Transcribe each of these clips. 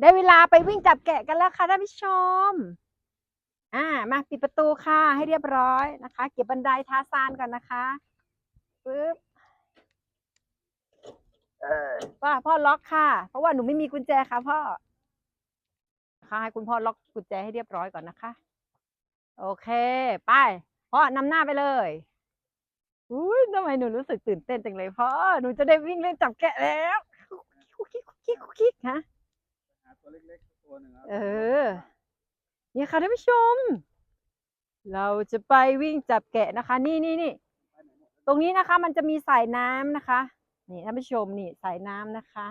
ได้เวลาไปวิ่งจับแกะกันแล้วค่ะท่านผู้ชม อ่า มาปิดประตูค่ะให้เรียบร้อยนะคะ เก็บบันไดทาซานก่อนนะคะปึ๊บเออพ่อพ่อล็อกค่ะ เพราะว่าหนูไม่มีกุญแจค่ะพ่อค่ะให้คุณพ่อล็อกกุญแจให้เรียบร้อยก่อนนะคะ โอเค ไปพ่อนำหน้าไปเลยอุ้ยทำไมหนูรู้สึกตื่นเต้นจังเลยพ่อหนูจะได้วิ่งเล่นจับแกะแล้วคุกคิกคุกคิกคุกคิกฮะหา ตัวเล็กๆตัวหนึ่งครับเออนี่ค่ะท่านผู้ชม เราจะไปวิ่งจับแกะนะคะ นี่นี่นี่ตรงนี้นะคะ มันจะมีสายน้ำนะคะ นี่ท่านผู้ชมนี่สายน้ำนะคะ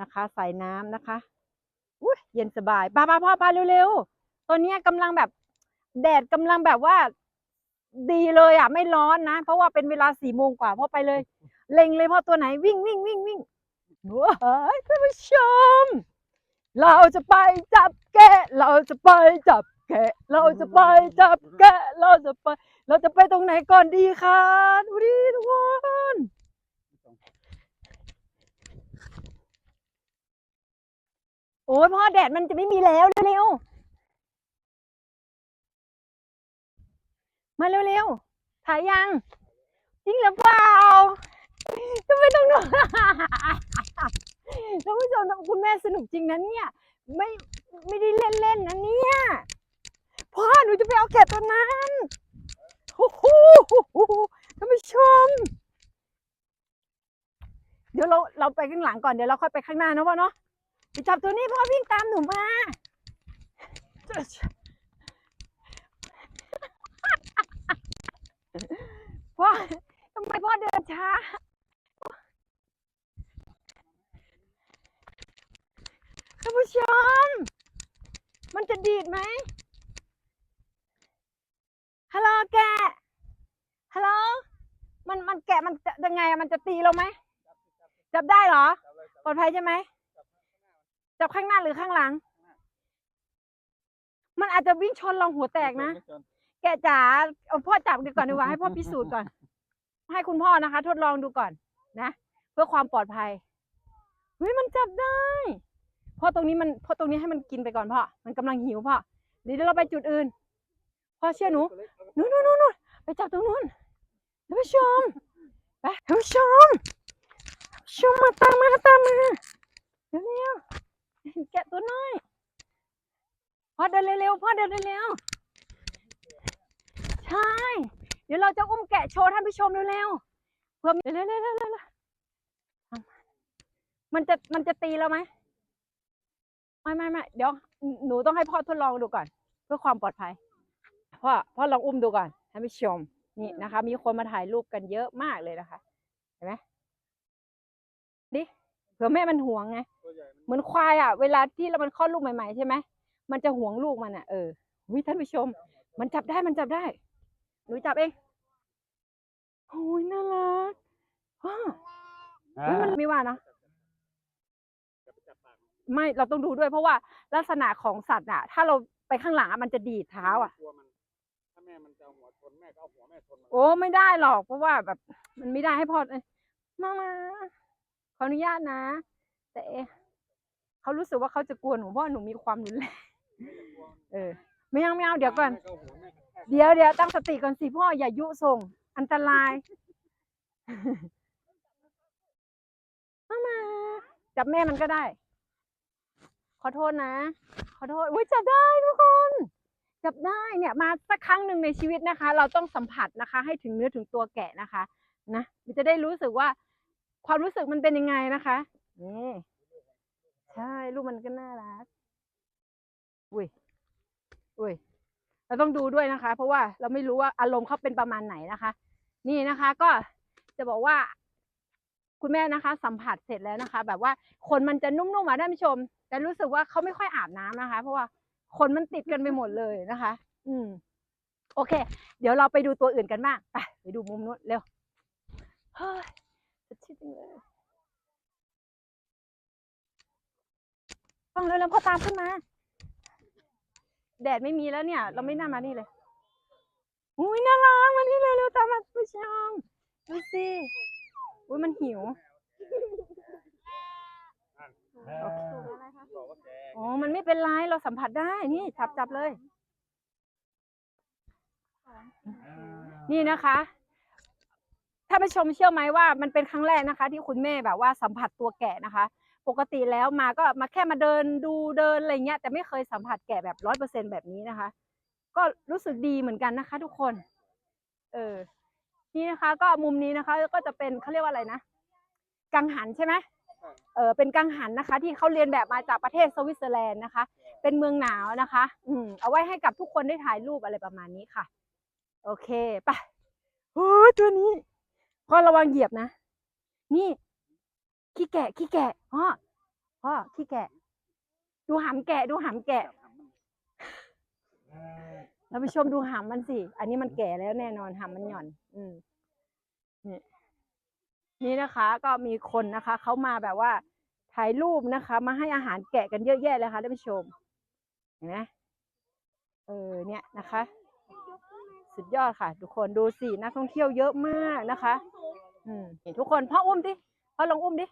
นะคะ สายน้ำนะคะอุ้ยเย็นสบายป้าป้าพ่อพาเร็วๆตอนเนี้ยกำลังแบบ แดดกำลังแบบว่า ดีเลยอะ ไม่ร้อนนะ เพราะว่าเป็นเวลาสี่โมงกว่าพ่อไปเลย เล็งเลยพ่อตัวไหนวิ่งวิ่งวิ่งวิ่ง ว้ายท่านผู้ชม เราจะไปจับแกะ เราจะไปจับแกะ เราจะไปจับแกะ เราจะไป เราจะไปตรงไหนก่อนดีคะดูดิทุกคนโอ้ยพ่อแดดมันจะไม่มีแล้วเร็วๆมาเร็วๆถ่ายยังจริงหรือเปล่า มนท่านผู้ชมคุณแม่สนุกจริงนะเนี่ย ไม่ไม่ได้เล่นเล่นๆนะเนี่ยพ่อหนูจะไปเอาแกะตัวนั้นโอ้โหท่านผู้ชม เดี๋ยวเราเราไปข้างหลังก่อนเดี๋ยวเราค่อยไปข้างหน้านะพ่อเนาะไปจับตัวนี้พ่อวิ่งตามหนูมาพ่อทำไมพ่อเดินช้า ท่านผู้ชม มันจะดีดไหม ฮัลโหลแกะ ฮัลโหล มันมันแกะมันจะยังไงอะมันจะตีเราไหมจับได้เหรอปลอดภัยใช่ไหมจับข้างหน้าหรือข้างหลัง มันอาจจะวิ่งชนเราหัวแตกนะแกะจ๋าเอาพ่อจับดีก่อนดีกว่าให้พ่อพิสูจน์ก่อน ให้คุณพ่อนะคะ ทดลองดูก่อนนะ เพื่อความปลอดภัยเฮ้ยมันจับได้เพราะตรงนี้มันเพราะตรงนี้ให้มันกินไปก่อนพ่อมันกำลังหิวพ่อเดี๋ยวเราไปจุดอื่นพ่อเชื่อหนูนู่นนู่นนู่นนู่นไปจับตรงนู้น ท่านผู้ชมไปท่านผู้ชมชมมาตามมาตามมาเร็วๆแกะตัวน้อยพ่อเดินเร็วๆพ่อเดินเร็วๆใช่ เดี๋ยวเราจะอุ้มแกะโชว์ท่านผู้ชมเร็วๆเพื่อเร็วๆเร็วๆเร็วๆเร็วๆมันจะมันจะตีเราไหมไม่ไม่ไม่เดี๋ยวหนูต้องให้พ่อทดลองดูก่อน เพื่อความปลอดภัยพ่อพ่อลองอุ้มดูก่อนท่านผู้ชม นี่นะคะ มีคนมาถ่ายรูปกันเยอะมากเลยนะคะ เห็นไหมดิเผื่อแม่มันห่วงไงตัวใหญ่มันเหมือนควายอะ เวลาที่เรามันคลอดลูกใหม่ๆใช่ไหมมันจะห่วงลูกมันอะเออวิท่านผู้ชม มันจับได้มันจับได้หนูจับเองโอ้ยน่ารักว้าเฮ้ยมันไม่ว่าเนาะจะไปจับปากไม่เราต้องดูด้วยเพราะว่าลักษณะของสัตว์อะถ้าเราไปข้างหลังอะมันจะดีดเท้าอะกลัว มันถ้าแม่มันจะเอาหัวชนแม่ก็เอาหัวแม่ชนมันโอ้ไม่ได้หรอกเพราะว่าแบบ มันไม่ได้ให้พ่อเอ้ยมามาขออนุญาตนะ แต่เอ๊ะเขารู้สึกว่าเขาจะกลัวหนูเพราะว่าหนูมีความรุนแรงเออ ไม่เอาไม่เอาเดี๋ยวก่อน แม่ก็าหัวแม่กระแทกเดี๋ยวเดี๋ยวตั้งสติก่อนสิพ่ออย่ายุส่ง อันตราย มามาจับแม่มันก็ได้ ขอโทษนะ ขอโทษอุ้ยจับได้ทุกคน จับได้เนี่ยมาสักครั้งหนึ่งในชีวิตนะคะ เราต้องสัมผัสนะคะ ให้ถึงเนื้อถึงตัวแกะนะคะนะมันจะได้รู้สึกว่าความรู้สึกมันเป็นยังไงนะคะนี่ใช่ลูกมันก็น่ารักอุ้ยอุ้ยเราต้องดูด้วยนะคะ เพราะว่าเราไม่รู้ว่าอารมณ์เขาเป็นประมาณไหนนะคะ นี่นะคะ ก็จะบอกว่า คุณแม่นะคะ สัมผัสเสร็จแล้วนะคะ แบบว่าขนมันจะนุ่มๆอะท่านผู้ชม แต่รู้สึกว่าเขาไม่ค่อยอาบน้ำนะคะ เพราะว่า ขนมันติดกันไปหมดเลยนะคะ อืม โอเค เดี๋ยวเราไปดูตัวอื่นกันบ้างไปไปดูมุมนู้นเร็วเฮ้ยสดชื่นจังเลยฟังเร็วๆพอตามขึ้นมา แดดไม่มีแล้วเนี่ย เราไม่น่ามานี่เลยอุ้ยน่ารักมานี่เร็วๆตามมาผู้ชมดูสิอุ้ยมันหิว โอเคมันไม่เป็นไร เราสัมผัสได้ นี่จับจับเลย นี่นะคะท่านผู้ชมเชื่อไหมว่ามันเป็นครั้งแรกนะคะ ที่คุณแม่แบบว่าสัมผัสตัวแกะนะคะ ปกติแล้วมาก็มาแค่มาเดินดูเดินอะไรเงี้ยแต่ไม่เคยสัมผัสแกะแบบร้อยเปอร์เซ็นแบบนี้นะคะ ก็รู้สึกดีเหมือนกันนะคะ ทุกคน เออ นี่นะคะ ก็มุมนี้นะคะ ก็จะเป็นเขาเรียกว่าอะไรนะกังหันใช่ไหม เออเป็นกังหันนะคะ ที่เขาเรียนแบบมาจากประเทศสวิตเซอร์แลนด์นะคะ เป็นเมืองหนาวนะคะ อืมเอาไว้ให้กับทุกคนได้ถ่ายรูปอะไรประมาณนี้ค่ะ โอเคไปโอ้ยตัวนี้พ่อระวังเหยียบนะ นี่ ขี้แกะขี้แกะพ่อพ่อขี้แกะ ดูหำแกะ ดูหำแกะเราไปชมดูหำมันสิ อันนี้มันแก่แล้วแน่นอนหำมันหย่อน อืมนี่ นี่นะคะก็มีคนนะคะเขามาแบบว่าถ่ายรูปนะคะ มาให้อาหารแกะกันเยอะแยะเลยค่ะท่านผู้ชมเห็นไหมเออเนี่ยนะคะ สุดยอดค่ะ ทุกคนดูสินักท่องเที่ยวเยอะมากนะคะ อืมนี่ทุกคนพ่ออุ้มดิพ่อลองอุ้มดิ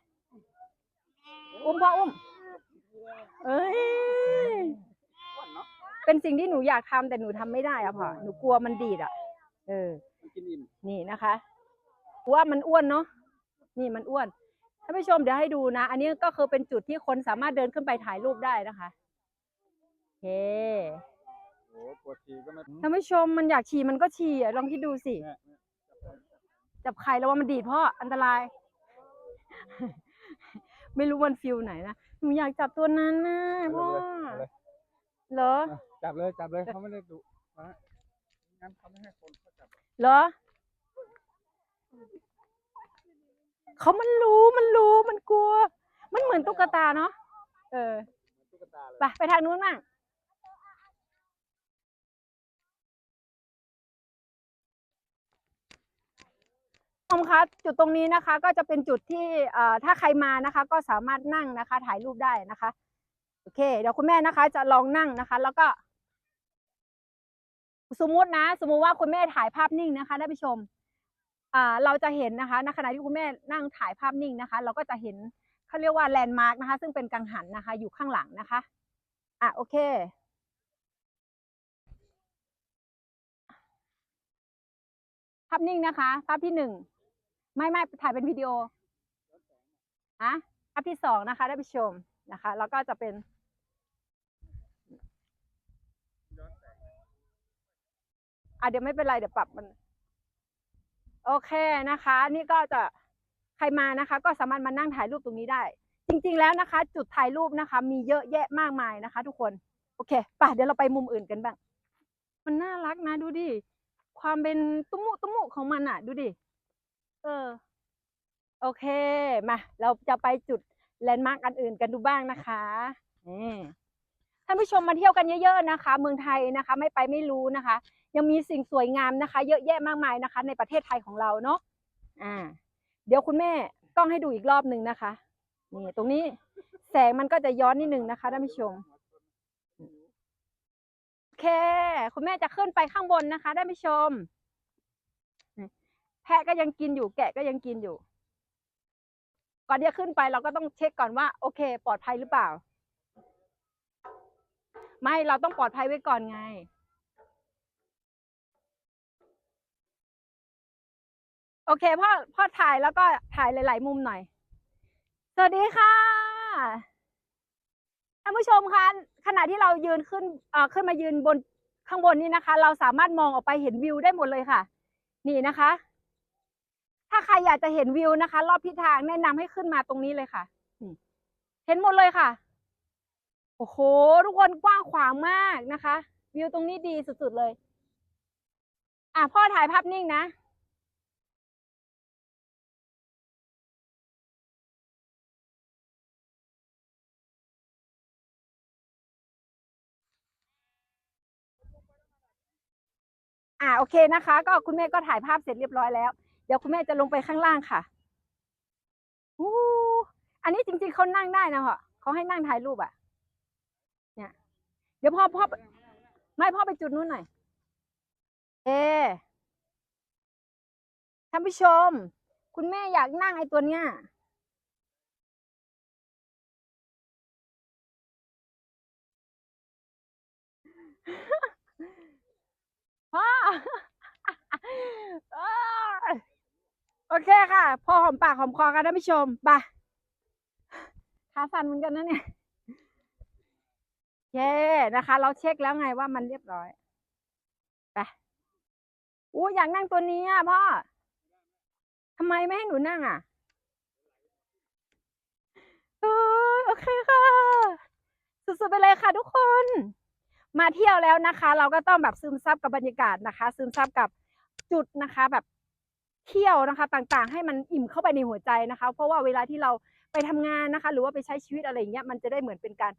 อุ้มพ่ออุ้ม เอ้ยเป็นสิ่งที่หนูอยากทำแต่หนูทำไม่ได้อะพ่อหนูกลัวมันดีดอะเออมันกินอิ่มนี่นะคะว่ามันอ้วนเนาะ นี่มันอ้วนท่านผู้ชมเดี๋ยวให้ดูนะ อันนี้ก็คือเป็นจุดที่คนสามารถเดินขึ้นไปถ่ายรูปได้นะคะโอเคโอ้ปวดทีก็ไม่ท่านผู้ชมมันอยากฉี่มันก็ฉี่อะลองคิดดูสิเนี่ยจับไข่แล้วว่ามันดีดพ่ออันตราย ไม่รู้มันฟิลไหนนะหนูอยากจับตัวนั้นนะพ่อเอาเลยเหรอ จับเลยจับเลยเขาไม่ได้ดุนะงั้นเขาไม่ให้คนเขาจับเหรอ เขามันรู้มันรู้มันกลัว มันเหมือนตุ๊กตาเนาะเออเหมือนตุ๊กตาเลยไปไปทางนู้นมั่งชมคะจุดตรงนี้นะคะ ก็จะเป็นจุดที่เอ่อถ้าใครมานะคะ ก็สามารถนั่งนะคะ ถ่ายรูปได้นะคะโอเค เดี๋ยวคุณแม่นะคะ จะลองนั่งนะคะ แล้วก็ สมมุตินะ สมมุติว่าคุณแม่ถ่ายภาพนิ่งนะคะท่านผู้ชมอ่า เราจะเห็นนะคะในขณะที่คุณแม่นั่งถ่ายภาพนิ่งนะคะ เราก็จะเห็นเขาเรียกว่าแลนด์มาร์กนะคะ ซึ่งเป็นกังหันนะคะ อยู่ข้างหลังนะคะอะโอเค ภาพนิ่งนะคะ ภาพที่หนึ่งไม่ไม่ถ่ายเป็นวิดีโออะภาพที่สองนะคะได้ไปชมนะคะ แล้วก็จะเป็นอะเดี๋ยวไม่เป็นไรเดี๋ยวปรับมัน โอเคนะคะ นี่ก็จะใครมานะคะ ก็สามารถมานั่งถ่ายรูปตรงนี้ได้ จริงๆแล้วนะคะ จุดถ่ายรูปนะคะ มีเยอะแยะมากมายนะคะ ทุกคนโอเคไป่ะเดี๋ยวเราไปมุมอื่นกันบ้าง มันน่ารักนะดูดิความเป็นตุ้มุตุ้มุของมันอะดูดิเออ โอเคมาเราจะไปจุดแลนด์มาร์กอันอื่นกันดูบ้างนะคะนี่ ท่านผู้ชมมาเที่ยวกันเยอะๆนะคะ เมืองไทยนะคะ ไม่ไปไม่รู้นะคะ ยังมีสิ่งสวยงามนะคะ เยอะแยะมากมายนะคะ ในประเทศไทยของเราเนาะอ่า เดี๋ยวคุณแม่ต้องให้ดูอีกรอบหนึ่งนะคะนี่ตรงนี้แสงมันก็จะย้อนนิดนึงนะคะท่านผู้ชมโอเค คุณแม่จะขึ้นไปข้างบนนะคะท่านผู้ชม แพะก็ยังกินอยู่แกะก็ยังกินอยู่ก่อนที่จะขึ้นไปเราก็ต้องเช็คก่อนว่า โอเค ปลอดภัยหรือเปล่า ไม่เราต้องปลอดภัยไว้ก่อนไง โอเคพ่อพ่อถ่ายแล้วก็ถ่ายหลาย ๆ มุมหน่อย สวัสดีค่ะท่านผู้ชมคะขณะที่เรายืนขึ้นเอ่อขึ้นมายืนบนข้างบนนี้นะคะ เราสามารถมองออกไปเห็นวิวได้หมดเลยค่ะ นี่นะคะ ถ้าใครอยากจะเห็นวิวนะคะ รอบทิศทางแนะนำให้ขึ้นมาตรงนี้เลยค่ะเห็นหมดเลยค่ะ โอ้โห ทุกคนกว้างขวางมากนะคะ วิวตรงนี้ดีสุดๆเลย อะพ่อถ่ายภาพนิ่งนะ อ่าโอเคนะคะ ก็คุณแม่ก็ถ่ายภาพเสร็จเรียบร้อยแล้ว เดี๋ยวคุณแม่จะลงไปข้างล่างค่ะอู้อันนี้จริงๆเขานั่งได้นะเหรอเขาให้นั่งถ่ายรูปอะเนี่ย เดี๋ยวพ่อพ่อไม่พ่อไปจุดนู้นหน่อย เอท่านผู้ชม คุณแม่อยากนั่งไอ้ตัวเนี้ยพ่อโอเคค่ะ พอหอมปากหอมคอกันท่านผู้ชมไปขาสั่นเหมือนกันนะเนี่ย เคนะคะ เราเช็คแล้วไงว่ามันเรียบร้อยไปอู้อยากนั่งตัวนี้อะพ่อทำไมไม่ให้หนูนั่งอะเออโอเคค่ะ สุดๆไปเลยค่ะทุกคน มาเที่ยวแล้วนะคะ เราก็ต้องแบบซึมซับกับบรรยากาศนะคะ ซึมซับกับจุดนะคะ แบบเที่ยวนะคะ ต่างๆ ให้มันอิ่มเข้าไปในหัวใจนะคะ เพราะว่าเวลาที่เราไปทำงานนะคะ หรือว่าไปใช้ชีวิตอะไรอย่างเงี้ยมันจะได้เหมือนเป็นการ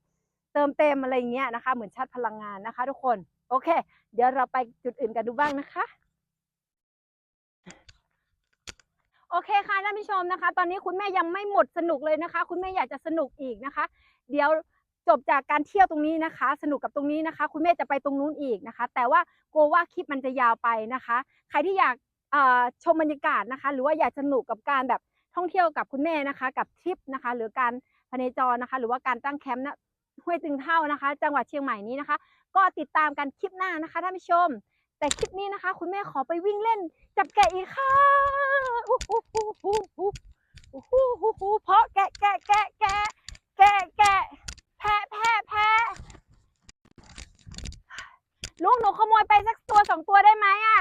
เติมเต็มอะไรเงี้ยนะคะ เหมือนชาร์จพลังงานนะคะ ทุกคน โอเค เดี๋ยวเราไปจุดอื่นกันดูบ้างนะคะโอเคค่ะท่านผู้ชมนะคะ ตอนนี้คุณแม่ยังไม่หมดสนุกเลยนะคะ คุณแม่อยากจะสนุกอีกนะคะ เดี๋ยวจบจากการเที่ยวตรงนี้นะคะ สนุกกับตรงนี้นะคะ คุณแม่จะไปตรงนู้นอีกนะคะ แต่ว่ากลัวว่าคลิปมันจะยาวไปนะคะ ใครที่อยากชมบรรยากาศนะคะ หรือว่าอยากสนุกกับการแบบท่องเที่ยวกับคุณแม่นะคะ กับทริปนะคะ หรือการพเนจรนะคะ หรือว่าการตั้งแคมป์ ห้วยตึงเท่านะคะ จังหวัดเชียงใหม่นี้นะคะ ก็ติดตามกันคลิปหน้านะคะท่านผู้ชม แต่คลิปนี้นะคะ คุณแม่ขอไปวิ่งเล่น จับแกะอีกค่ะเพราะแกะแกะแกะแกะแกะแกะแพะแพะแพะลูกหนูขโมยไปสักตัวสองตัวได้ไหมอะ